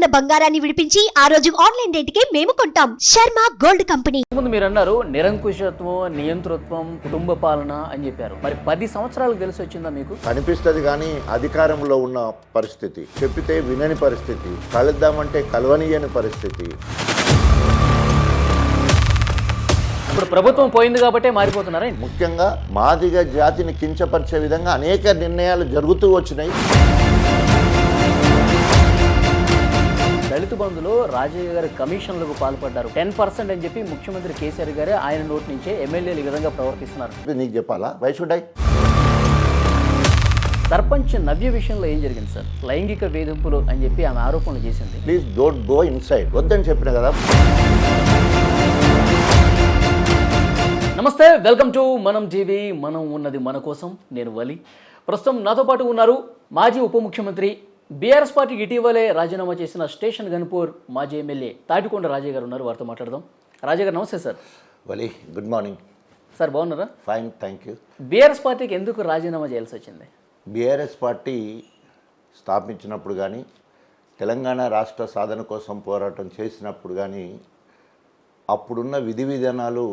ఉన్న బంగారాన్ని విడిపించి ఆ రోజు ఆన్లైన్ రేటుకే మేము కొంటాం. Sharma gold company. ముందు మీరు అన్నారు నిరంకుశత్వం నియంతృత్వం కుటుంబ పాలన అని చెప్పారు. మరి పది సంవత్సరాలకు తెలిసి వచ్చిందా మీకు? కనిపిస్తుంది కానీ అధికారంలో ఉన్న పరిస్థితి. చెప్పితే వినని పరిస్థితి. కలుద్దామంటే కలవనీయని పరిస్థితి. ఇప్పుడు ప్రభుత్వం పోయింది కాబట్టే మారిపోతున్నారా? ముఖ్యంగా మాదిగ జాతిని కించపరిచే విధంగా అనేక నిర్ణయాలు జరుగుతూ వచ్చినాయి. దళిత బంధులో రాజయ్య గారి కమిషన్లకు పాల్పడ్డారు. టెన్ పర్సెంట్ అని చెప్పి ముఖ్యమంత్రి కేసీఆర్ గారే ఆయన నోటి నుంచే ఎమ్మెల్యేలు ఈ విధంగా ప్రవర్తిస్తున్నారు. నీకు చెప్పాలా? Why should I sarpanch Navya విషయంలో ఏం జరిగింది సార్? లైంగిక వేధింపులు అని చెప్పి ఆమె ఆరోపణలు చేసింది. ప్లీజ్ డోంట్ గో ఇన్సైడ్ వద్దని చెప్పిన కదా? నమస్తే వెల్కమ్ టు మనం టీవీ. మనం ఉన్నది మన కోసం. నేను వలి. ప్రస్తుతం నాతో పాటు ఉన్నారు మాజీ ఉప ముఖ్యమంత్రి బీఆర్ఎస్ పార్టీకి ఇటీవలే రాజీనామా చేసిన స్టేషన్ గన్పూర్ మాజీ ఎమ్మెల్యే తాటికొండ రాజయ్య గారు ఉన్నారు. వారితో మాట్లాడదాం. రాజయ్య గారు నమస్తే sir. Vali good morning. Sir బాగున్నారా? ఫైన్ థ్యాంక్ యూ బీఆర్ఎస్ పార్టీకి ఎందుకు రాజీనామా చేయాల్సి వచ్చింది? బీఆర్ఎస్ పార్టీ స్థాపించినప్పుడు కానీ తెలంగాణ రాష్ట్ర సాధన కోసం పోరాటం చేసినప్పుడు కానీ అప్పుడున్న విధి విధానాలు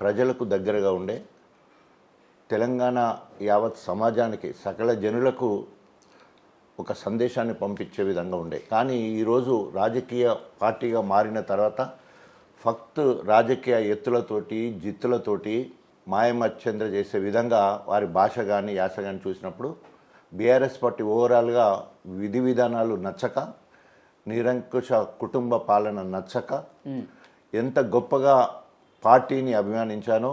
ప్రజలకు దగ్గరగా ఉండే తెలంగాణ యావత్ సమాజానికి సకల జనులకు ఒక సందేశాన్ని పంపించే విధంగా ఉండే. కానీ ఈరోజు రాజకీయ పార్టీగా మారిన తర్వాత ఫక్త్ రాజకీయ ఎత్తులతోటి జిత్తులతోటి మాయమచ్చంద్ర చేసే విధంగా వారి భాష కానీ యాస కానీ చూసినప్పుడు బీఆర్ఎస్ పార్టీ ఓవరాల్గా విధి విధానాలు నచ్చక నిరంకుశ కుటుంబ పాలన నచ్చక ఎంత గొప్పగా పార్టీని అభిమానించానో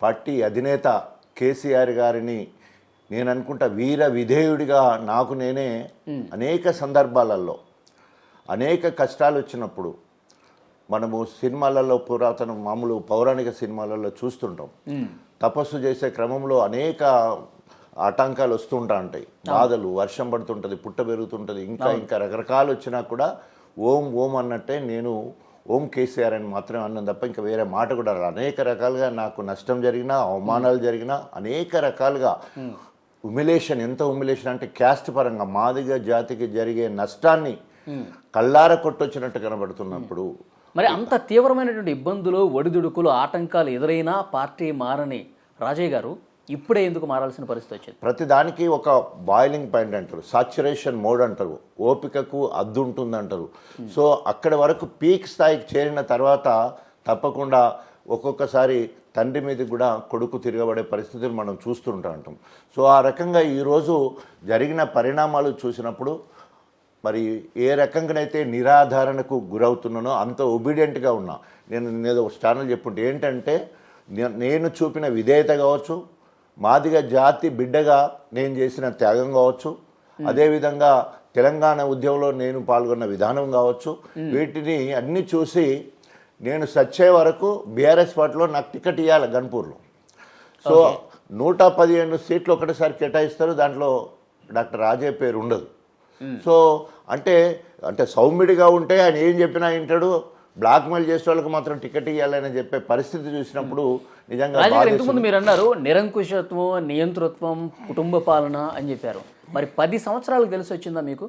పార్టీ అధినేత కేసీఆర్ గారిని నేను అనుకుంటా వీర విధేయుడిగా నాకు నేనే అనేక సందర్భాలలో అనేక కష్టాలు వచ్చినప్పుడు మనము సినిమాలలో పురాతన మామూలు పౌరాణిక సినిమాలలో చూస్తుంటాం. తపస్సు చేసే క్రమంలో అనేక ఆటంకాలు వస్తుంటా ఉంటాయి బాధలు వర్షం పడుతుంటుంది పుట్ట పెరుగుతుంటుంది ఇంకా ఇంకా రకరకాలు వచ్చినా కూడా ఓం ఓం అన్నట్టే నేను ఓం కేసీఆర్ అని మాత్రమే అన్నాను తప్ప ఇంకా వేరే మాట కూడా. అనేక రకాలుగా నాకు నష్టం జరిగినా అవమానాలు జరిగినా అనేక రకాలుగా ఉమిలేషన్ ఎంత ఉమిలేషన్ అంటే క్యాస్ట్ పరంగా మాదిగ జాతికి జరిగే నష్టాన్ని కళ్ళార కొట్టొచ్చినట్టు కనబడుతున్నప్పుడు మరి అంత తీవ్రమైనటువంటి ఇబ్బందులు ఒడిదుడుకులు ఆటంకాలు ఎదురైనా పార్టీ మారని రాజయ్య గారు ఇప్పుడే ఎందుకు మారాల్సిన పరిస్థితి వచ్చింది? ప్రతిదానికి ఒక బాయిలింగ్ పాయింట్ అంటారు. సాచురేషన్ మోడ్ అంటారు. ఓపికకు అద్దు ఉంటుంది అంటారు సో అక్కడి వరకు పీక్ స్థాయికి చేరిన తర్వాత తప్పకుండా ఒక్కొక్కసారి తండ్రి మీద కూడా కొడుకు తిరగబడే పరిస్థితులు మనం చూస్తుంటా ఉంటాం. సో ఆ రకంగా ఈరోజు జరిగిన పరిణామాలు చూసినప్పుడు మరి ఏ రకంగానైతే నిరాధారణకు గురవుతున్నానో అంత ఒబీడియంట్గా ఉన్నా. నేను నేను ఒక ఛానల్ చెప్పుంటే ఏంటంటే నేను చూపిన విధేయత కావచ్చు మాదిగ జాతి బిడ్డగా నేను చేసిన త్యాగం కావచ్చు అదేవిధంగా తెలంగాణ ఉద్యమంలో నేను పాల్గొన్న విధానం కావచ్చు వీటిని అన్ని చూసి నేను సచ్చే వరకు బీఆర్ఎస్ పార్టీలో నాకు టికెట్ ఇవ్వాలి గన్పూర్లో. సో నూట పదిహేను సీట్లు ఒకటేసారి కేటాయిస్తారు దాంట్లో డాక్టర్ రాజే పేరు ఉండదు. సో అంటే అంటే సౌమ్యుడిగా ఉంటే ఆయన ఏం చెప్పినా వింటాడు బ్లాక్మెయిల్ చేసే వాళ్ళకి మాత్రం టికెట్ ఇవ్వాలని చెప్పే పరిస్థితి చూసినప్పుడు నిజంగా. ఇంతకుముందు మీరు అన్నారు నిరంకుశత్వం నియంతృత్వం కుటుంబ పాలన అని చెప్పారు. మరి పది సంవత్సరాలకు తెలిసి వచ్చిందా మీకు?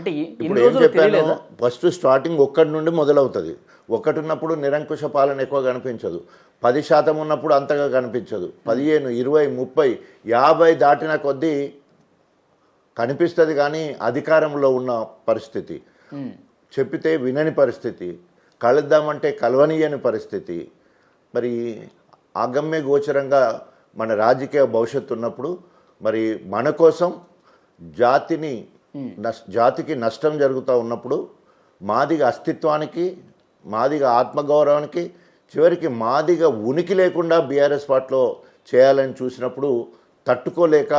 అంటే ఇప్పుడు ఏం చెప్పాను? ఫస్ట్ స్టార్టింగ్ ఒక్కటి నుండి మొదలవుతుంది. ఒకటి ఉన్నప్పుడు నిరంకుశ పాలన ఎక్కువ కనిపించదు. పది శాతం ఉన్నప్పుడు అంతగా కనిపించదు. పదిహేను ఇరవై ముప్పై యాభై దాటిన కొద్దీ కనిపిస్తుంది కానీ అధికారంలో ఉన్న పరిస్థితి. చెప్పితే వినని పరిస్థితి. కలుద్దామంటే కలవనీయని పరిస్థితి. మరి అగమ్య గోచరంగా మన రాజకీయ భవిష్యత్తు ఉన్నప్పుడు మరి మన కోసం జాతిని జాతికి నష్టం జరుగుతూ ఉన్నప్పుడు మాదిగ అస్తిత్వానికి మాదిగ ఆత్మగౌరవానికి చివరికి మాదిగ ఉనికి లేకుండా బీఆర్ఎస్ పార్టీలో చేయాలని చూసినప్పుడు తట్టుకోలేక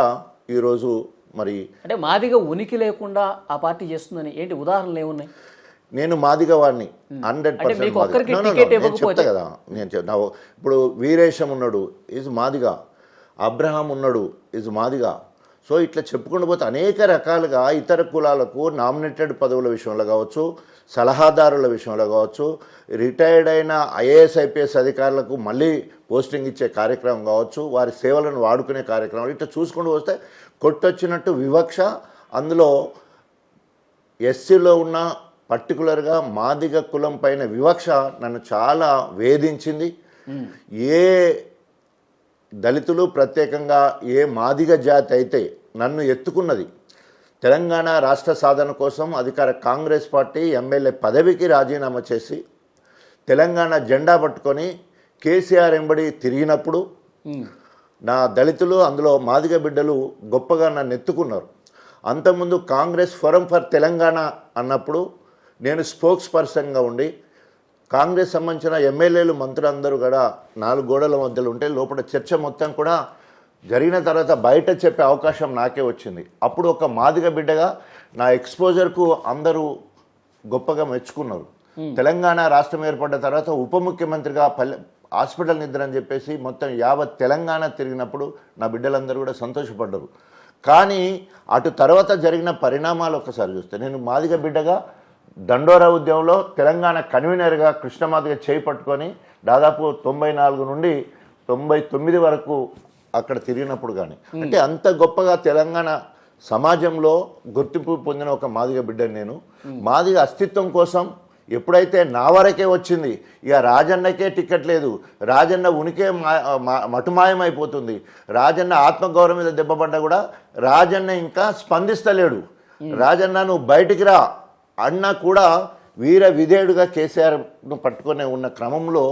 ఈరోజు మరి అంటే మాదిగా ఉనికి లేకుండా ఆ పార్టీ చేస్తుందని ఏంటి ఉదాహరణలు ఏమున్నాయి? నేను మాదిగ వాడిని హండ్రెడ్ ఇవ్వకపోతే- చెప్తా కదా నేను చెప్ నా ఇప్పుడు వీరేశం ఉన్నాడు ఈజ్ మాదిగా. అబ్రహాం ఉన్నాడు ఈజ్ మాదిగా. సో ఇట్లా చెప్పుకుంటూ పోతే అనేక రకాలుగా ఇతర కులాలకు నామినేటెడ్ పదవుల విషయంలో కావచ్చు సలహాదారుల విషయంలో కావచ్చు రిటైర్డ్ అయిన ఐఏఎస్ ఐపీఎస్ అధికారులకు మళ్ళీ పోస్టింగ్ ఇచ్చే కార్యక్రమం కావచ్చు వారి సేవలను వాడుకునే కార్యక్రమం ఇట్లా చూసుకుంటూ వస్తే కొట్టొచ్చినట్టు వివక్ష. అందులో ఎస్సీలో ఉన్న పర్టికులర్గా మాదిగ కులం పైన వివక్ష నన్ను చాలా వేధించింది. ఏ దళితులు ప్రత్యేకంగా ఏ మాదిగ జాతి అయితే నన్ను ఎత్తుకున్నది తెలంగాణ రాష్ట్ర సాధన కోసం అధికార కాంగ్రెస్ పార్టీ ఎమ్మెల్యే పదవికి రాజీనామా చేసి తెలంగాణ జెండా పట్టుకొని కేసీఆర్ ఎంబడి తిరిగినప్పుడు. నా దళితులు అందులో మాదిగ బిడ్డలు గొప్పగా నన్ను ఎత్తుకున్నారు అంతకుముందు కాంగ్రెస్ ఫోరం ఫర్ తెలంగాణ అన్నప్పుడు నేను స్పోక్స్ పర్సన్గా ఉండి కాంగ్రెస్ సంబంధించిన ఎమ్మెల్యేలు మంత్రులందరూ కూడా నాలుగు గోడల మధ్యలో ఉంటే లోపల చర్చ మొత్తం కూడా జరిగిన తర్వాత బయట చెప్పే అవకాశం నాకే వచ్చింది. అప్పుడు ఒక మాదిగ బిడ్డగా నా ఎక్స్పోజర్కు అందరూ గొప్పగా మెచ్చుకున్నారు. తెలంగాణ రాష్ట్రం ఏర్పడ్డ తర్వాత ఉప ముఖ్యమంత్రిగా పల్లె హాస్పిటల్ నిద్ర అని చెప్పేసి మొత్తం యావత్ తెలంగాణ తిరిగినప్పుడు నా బిడ్డలందరూ కూడా సంతోషపడ్డారు. కానీ అటు తర్వాత జరిగిన పరిణామాలు ఒకసారి చూస్తే నేను మాదిగ బిడ్డగా దండోరా ఉద్యమంలో తెలంగాణ కన్వీనర్గా కృష్ణమాదిగ చేయి పట్టుకొని దాదాపు తొంభై నాలుగు నుండి తొంభై తొమ్మిది వరకు అక్కడ తిరిగినప్పుడు కానీ అంటే అంత గొప్పగా తెలంగాణ సమాజంలో గుర్తింపు పొందిన ఒక మాదిగ బిడ్డని నేను. మాదిగ అస్తిత్వం కోసం ఎప్పుడైతే నా వరకే వచ్చింది ఇక రాజన్నకే టికెట్ లేదు. రాజన్న ఉనికే మటుమాయమైపోతుంది. రాజన్న ఆత్మగౌరవం మీద దెబ్బపడ్డా కూడా రాజన్న ఇంకా స్పందిస్తలేడు. రాజన్న నువ్వు బయటికి రా అన్న కూడా వీర విధేయుడుగా కేసీఆర్ను పట్టుకొని ఉన్న క్రమంలో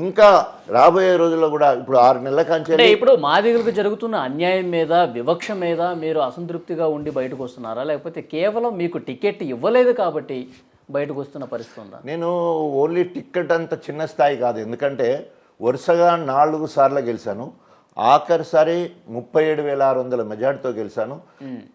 ఇంకా రాబోయే రోజుల్లో కూడా ఇప్పుడు ఆరు నెలల కంచె ఇప్పుడు మాదిగలకు జరుగుతున్న అన్యాయం మీద వివక్ష మీద మీరు అసంతృప్తిగా ఉండి బయటకు వస్తున్నారా? లేకపోతే కేవలం మీకు టికెట్ ఇవ్వలేదు కాబట్టి బయటకు వస్తున్న పరిస్థితి ఉందా? నేను ఓన్లీ టిక్కెట్ అంత చిన్న స్థాయి కాదు. ఎందుకంటే వరుసగా నాలుగు సార్లు గెలిచాను. ఆఖరిసారి ముప్పై ఏడు వేల ఆరు వందల మెజార్టీతో గెలిచాను.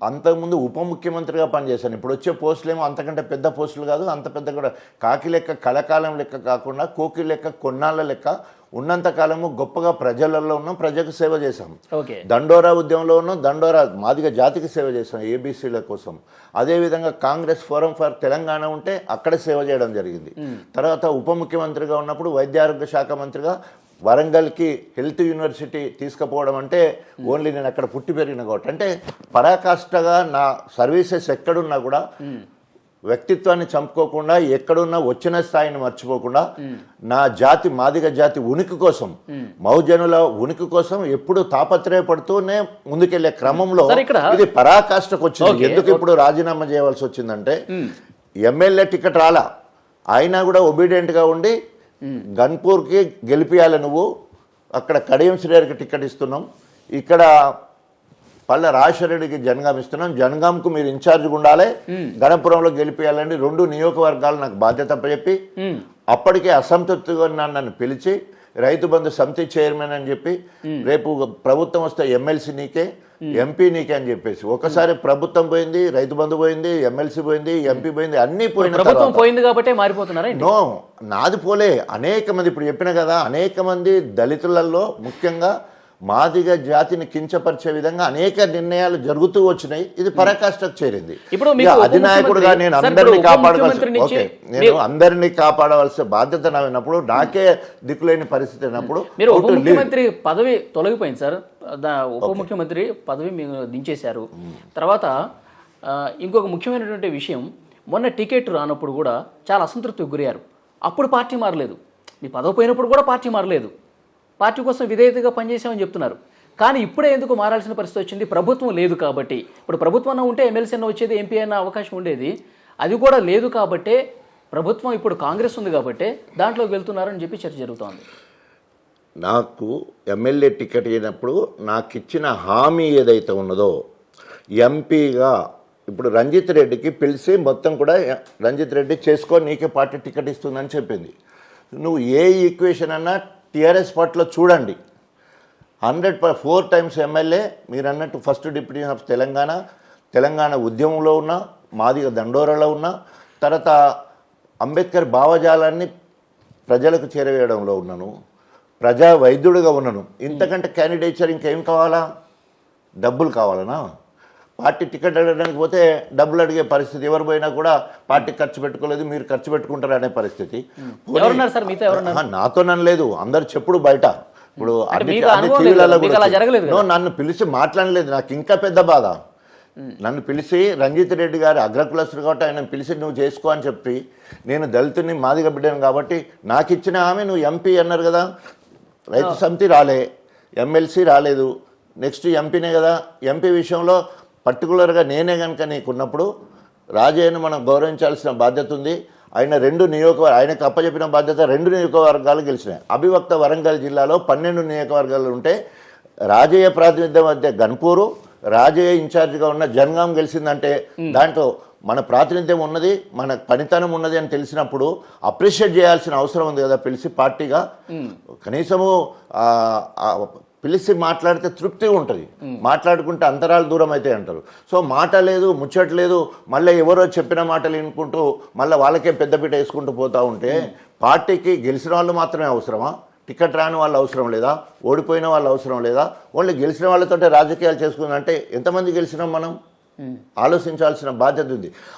అంతకుముందు ఉప ముఖ్యమంత్రిగా పనిచేశాను. ఇప్పుడు వచ్చే పోస్టులు ఏమో అంతకంటే పెద్ద పోస్టులు కాదు అంత పెద్ద కూడా. కాకి లెక్క కలకాలం లెక్క కాకుండా కోకి లెక్క కొన్నాళ్ళ లెక్క ఉన్నంత కాలము గొప్పగా ప్రజలలో ఉన్నాం ప్రజలకు సేవ చేశాం. ఓకే. దండోరా ఉద్యమంలో ఉన్నాం దండోరా మాదిగ జాతికి సేవ చేస్తాం ఏబీసీల కోసం. అదేవిధంగా కాంగ్రెస్ ఫోరం ఫర్ తెలంగాణ ఉంటే అక్కడ సేవ చేయడం జరిగింది. తర్వాత ఉప ముఖ్యమంత్రిగా ఉన్నప్పుడు వైద్య ఆరోగ్య శాఖ మంత్రిగా వరంగల్కి హెల్త్ యూనివర్సిటీ తీసుకుపోవడం అంటే ఓన్లీ నేను అక్కడ పుట్టి పెరిగిన కాబట్టి. అంటే పరాకాష్ఠగా నా సర్వీసెస్ ఎక్కడున్నా కూడా వ్యక్తిత్వాన్ని చంపుకోకుండా ఎక్కడున్నా వచ్చిన స్థాయిని మర్చిపోకుండా నా జాతి మాదిగ జాతి ఉనికి కోసం మౌజనుల ఉనికి కోసం ఎప్పుడు తాపత్రయపడుతూనే ముందుకెళ్ళే క్రమంలో ఇది పరాకాష్ఠకు వచ్చింది. ఎందుకు ఇప్పుడు రాజీనామా చేయవలసి వచ్చిందంటే ఎమ్మెల్యే టికెట్ రాలా. అయినా కూడా ఒబీడియంట్గా ఉండి గన్పూర్కి గెలిపియాలి నువ్వు. అక్కడ కడియం శ్రీగారికి టికెట్ ఇస్తున్నాం. ఇక్కడ పల్లె రాజశేఖరెడ్డికి జనగాం ఇస్తున్నాం. జనగాంకు మీరు ఇన్ఛార్జ్ ఉండాలి. గణపురంలో గెలిపియాలండి. రెండు నియోజకవర్గాలు నాకు బాధ్యత చెప్పి అప్పటికే అసంతృప్తిగా నన్ను పిలిచి రైతు బంధు సమితి చైర్మన్ అని చెప్పి రేపు ప్రభుత్వం వస్తే ఎమ్మెల్సీ నీకే ఎంపీ నీకే అని చెప్పేసి. ఒకసారి ప్రభుత్వం పోయింది రైతు బంధు పోయింది ఎమ్మెల్సీ పోయింది ఎంపీ పోయింది అన్నీ పోయిన ప్రభుత్వం పోయింది కాబట్టే మారిపోతున్నారా? నో నాది పోలే. అనేక మంది ఇప్పుడు చెప్పిన కదా అనేక మంది దళితులలో ముఖ్యంగా మాదిగ జాతిని కించపరిచే విధంగా అనేక నిర్ణయాలు జరుగుతూ వచ్చినాయి. ఇది పరాకాష్ఠకు చేరింది. ఇప్పుడు అధినాయకుడుగా నేను అందరినీ కాపాడవలసి ఓకే నేను అందరినీ కాపాడవలసిన బాధ్యత నాకున్నప్పుడు నాకే దిక్కులేని పరిస్థితి అయినప్పుడు మీరు ఉప. ముఖ్యమంత్రి పదవి తొలగిపోయింది సార్. ఉప ముఖ్యమంత్రి పదవి మీరు దించేశారు. తర్వాత ఇంకొక ముఖ్యమైనటువంటి విషయం మొన్న టికెట్ రానప్పుడు కూడా చాలా అసంతృప్తికి గురయ్యారు. అప్పుడు పార్టీ మారలేదు. మీ పదవి పోయినప్పుడు కూడా పార్టీ మారలేదు. పార్టీ కోసం విధేయతగా పనిచేసామని చెప్తున్నారు. కానీ ఇప్పుడే ఎందుకు మారాల్సిన పరిస్థితి వచ్చింది? ప్రభుత్వం లేదు కాబట్టి. ఇప్పుడు ప్రభుత్వం అన్న ఉంటే ఎమ్మెల్సీ అన్న వచ్చేది ఎంపీ అన్న అవకాశం ఉండేది. అది కూడా లేదు కాబట్టే ప్రభుత్వం ఇప్పుడు కాంగ్రెస్ ఉంది కాబట్టే దాంట్లోకి వెళ్తున్నారని చెప్పి చర్చ జరుగుతోంది. నాకు ఎమ్మెల్యే టికెట్ అయినప్పుడు నాకు ఇచ్చిన హామీ ఏదైతే ఉన్నదో ఎంపీగా ఇప్పుడు రంజిత్ రెడ్డికి పిలిచి మొత్తం కూడా రంజిత్ రెడ్డి చేసుకో నీకే పార్టీ టికెట్ ఇస్తుందని చెప్పింది. నువ్వు ఏ ఈక్వేషన్ అన్నా టీఆర్ఎస్ పార్టీలో చూడండి. Hundred per four times MLA మీరు అన్నట్టు first deputy of Telangana Telangana ఉద్యమంలో ఉన్నా మాదిగ దండోరలో ఉన్నా తర్వాత అంబేద్కర్ భావజాలాన్ని ప్రజలకు చేరవేయడంలో ఉన్నాను ప్రజా వైద్యుడిగా ఉన్నాను. ఇంతకంటే క్యాండిడేచర్ ఇంకేం కావాలా? డబ్బులు కావాలనా? పార్టీ టికెట్ అడగడానికి పోతే డబ్బులు అడిగే పరిస్థితి. ఎవరు పోయినా కూడా పార్టీ ఖర్చు పెట్టుకోలేదు మీరు ఖర్చు పెట్టుకుంటారు అనే పరిస్థితి. నాతో నన్ను లేదు. అందరు చెప్పుడు బయట. ఇప్పుడు అన్ని టీవీలలో కూడా నన్ను పిలిచి మాట్లాడలేదు. నాకు ఇంకా పెద్ద బాధ. నన్ను పిలిచి రంజిత్ రెడ్డి గారు అగ్రకులస్తుడు కాబట్టి ఆయన పిలిచి నువ్వు చేసుకో అని చెప్పి నేను దళితుని మాదిగ బిడ్డను కాబట్టి నాకు ఇచ్చిన ఆమె నువ్వు ఎంపీ అన్నారు కదా. రైతు సమితి రాలే. ఎమ్మెల్సీ రాలేదు. నెక్స్ట్ ఎంపీనే కదా. ఎంపీ విషయంలో పర్టికులర్గా నేనే కనుక నీకున్నప్పుడు రాజయ్యను మనం గౌరవించాల్సిన బాధ్యత ఉంది. ఆయన రెండు నియోజకవర్గ ఆయనకు అప్పచెప్పిన బాధ్యత రెండు నియోజకవర్గాలు గెలిచినాయి. అభివక్త వరంగల్ జిల్లాలో పన్నెండు నియోజకవర్గాలు ఉంటే రాజయ్య ప్రాతినిధ్యం మధ్య గన్పూరు రాజయ్య ఇన్ఛార్జిగా ఉన్న జనగాం గెలిచిందంటే దాంట్లో మన ప్రాతినిధ్యం ఉన్నది మన పనితనం ఉన్నది అని తెలిసినప్పుడు అప్రిషియేట్ చేయాల్సిన అవసరం ఉంది కదా పిలిచి పార్టీగా. కనీసము పిలిచి మాట్లాడితే తృప్తిగా ఉంటుంది. మాట్లాడుకుంటే అంతరాలు దూరం అయితే అంటారు. సో మాట లేదు ముచ్చట లేదు మళ్ళీ ఎవరో చెప్పిన మాటలు వినుకుంటూ మళ్ళీ వాళ్ళకే పెద్దపీట వేసుకుంటూ పోతా ఉంటే పార్టీకి గెలిచిన వాళ్ళు మాత్రమే అవసరమా? టికెట్ రాని వాళ్ళు అవసరం లేదా? ఓడిపోయిన వాళ్ళు అవసరం లేదా? ఓన్లీ గెలిచిన వాళ్ళతోటే రాజకీయాలు చేసుకుందంటే ఎంతమంది గెలిచినాం మనం? ఆలోచించాల్సిన బాధ్యత ఉంది.